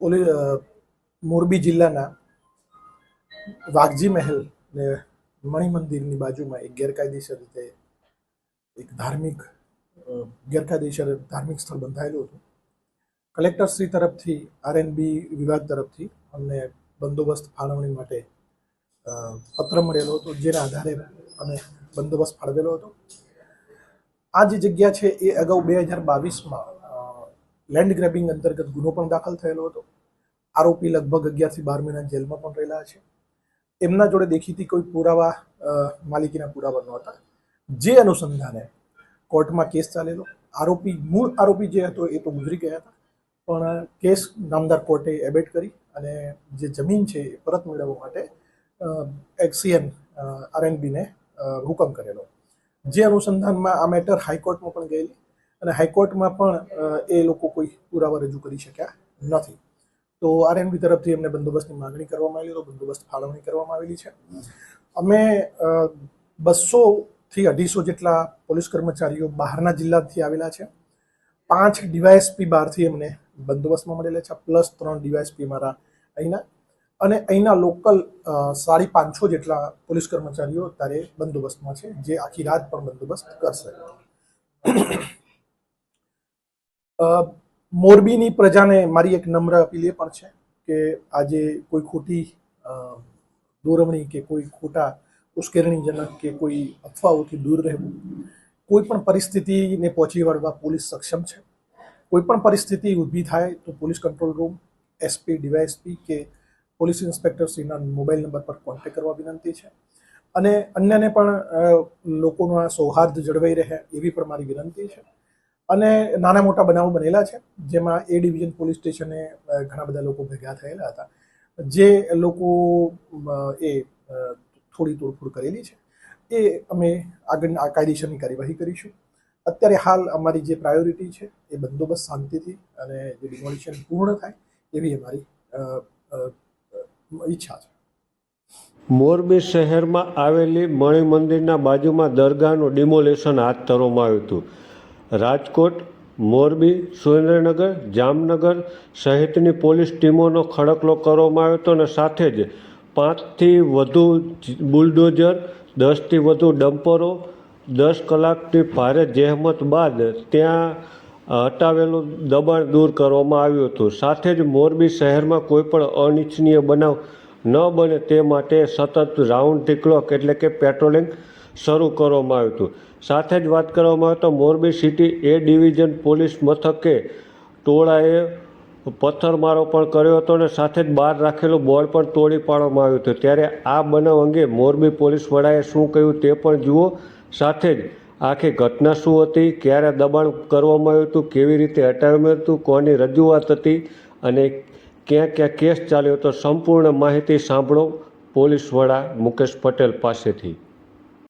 અ, મોરબી જિલ્લાના વાઘજી મહેલ ને મણિ મંદિરની બાજુમાં એક ગેરકાયદેસર રીતે એક ધાર્મિક ગેરકાયદેસર ધાર્મિક સ્થળ બંધાયેલું હતું. કલેક્ટરશ્રી તરફથી આરએનબી વિભાગ તરફથી અમને બંદોબસ્ત ફાળવણી માટે પત્ર મળેલો હતો જેના આધારે અમે બંદોબસ્ત ફાળવેલો હતો. આ જે જગ્યા છે એ અગાઉ બે હજાર બાવીસમાં લેન્ડ ગ્રેબિંગ અંતર્ગત ગુનો પણ દાખલ થયેલો હતો. આરોપી લગભગ અગિયારથી બાર મહિના જેલમાં પણ રહેલા છે. એમના જોડે દેખીતી કોઈ પુરાવા માલિકીના પુરાવા નહોતા. જે અનુસંધાને કોર્ટમાં કેસ ચાલેલો. આરોપી, મૂળ આરોપી જે હતો એ તો ગુજરી ગયા હતા. પણ કેસ નામદાર કોર્ટે એબેટ કરી અને જે જમીન છે એ પરત મેળવવા માટે એક્સીએન આરએનબીને હુકમ કરેલો. જે અનુસંધાનમાં આ મેટર હાઈકોર્ટમાં પણ ગયેલી. અને હાઈકોર્ટમાં પણ એ લોકો કોઈ પુરાવા રજૂ કરી શક્યા નથી. તો આરએનબી તરફથી એમને બંદોબસ્તની માંગણી કરવામાં આવેલી, તો બંદોબસ્ત ફાળવણી કરવામાં આવેલી છે. અમે બસોથી અઢીસો જેટલા પોલીસ કર્મચારીઓ બહારના જિલ્લાથી આવેલા છે. પાંચ ડીવાયએસપી બહારથી અમને બંદોબસ્તમાં મળેલા છે, પ્લસ ત્રણ ડીવાયએસપી મારા અહીંના. અને અહીંના લોકલ સાડી પાંચસો જેટલા પોલીસ કર્મચારીઓ અત્યારે બંદોબસ્તમાં છે, જે આખી રાત પણ બંદોબસ્ત કરશે. મોરબીની પ્રજાને મારી એક નમ્ર અપીલ એ પણ છે કે આજે કોઈ ખોટી દોરવણી કે કોઈ ખોટા ઉશ્કેરણીજનક કે કોઈ અફવાઓથી દૂર રહેવું કોઈ પણ પરિસ્થિતિને પહોંચી વળવા પોલીસ સક્ષમ છે. કોઈ પણ પરિસ્થિતિ ઊભી થાય તો police control room, SP, DYSP કે પોલીસ ઇન્સ્પેક્ટરશ્રીના મોબાઈલ નંબર પર કોન્ટેક્ટ કરવા વિનંતી છે. અને અન્યને પણ લોકોનો આ સૌહાર્દ જળવાઈ રહે એવી પણ મારી વિનંતી છે. અને નાના મોટા બનાવો બનેલા છે, જેમાં એ ડિવિઝન પોલીસ સ્ટેશને ઘણા બધા લોકો ભેગા થયેલા હતા. જે લોકો એ થોડી તોડફોડ કરેલી છે. એ અમે આગળ આ કાયદેસરની કાર્યવાહી કરીશું. અત્યારે હાલ અમારી જે પ્રાયોરિટી છે, એ બંદોબસ્ત શાંતિથી અને જે ડિમોલિશન પૂર્ણ થાય, એવી અમારી ઈચ્છા છે. મોરબી શહેરમાં આવેલી મણિ મંદિરના બાજુમાં દરગાહનું ડિમોલેશન હાથ ધરવામાં આવ્યું હતું. રાજકોટ, મોરબી, સુરેન્દ્રનગર, જામનગર સહિતની પોલીસ ટીમોનો ખડકલો કરવામાં આવ્યો હતો અને સાથે જ પાંચથી વધુ બુલડોઝર, દસથી વધુ ડમ્પરો, દસ કલાકની ભારે જહેમત બાદ ત્યાં હટાવેલું દબાણ દૂર કરવામાં આવ્યું હતું. સાથે જ મોરબી શહેરમાં કોઈ પણ અનિચ્છનીય બનાવ ન બને તે માટે સતત રાઉન્ડ ટીકલોક એટલે કે પેટ્રોલિંગ શરૂ કરવામાં આવ્યું હતું. સાથે જ વાત કરવામાં આવે તો Morbi city A division police મથકે ટોળાએ પથ્થરમારો પણ કર્યો હતો અને સાથે જ બહાર રાખેલું બોર્ડ પણ તોડી પાડવામાં આવ્યું હતું. ત્યારે આ બનાવ અંગે મોરબી પોલીસ વડાએ શું કહ્યું તે પણ જુઓ. સાથે જ આખી ઘટના શું હતી, ક્યારે દબાણ કરવામાં આવ્યું હતું, કેવી રીતે હટાવ્યું હતું, કોની રજૂઆત હતી અને ક્યાં ક્યાં કેસ ચાલ્યો હતો, સંપૂર્ણ માહિતી સાંભળો પોલીસ વડા મુકેશ પટેલ પાસેથી.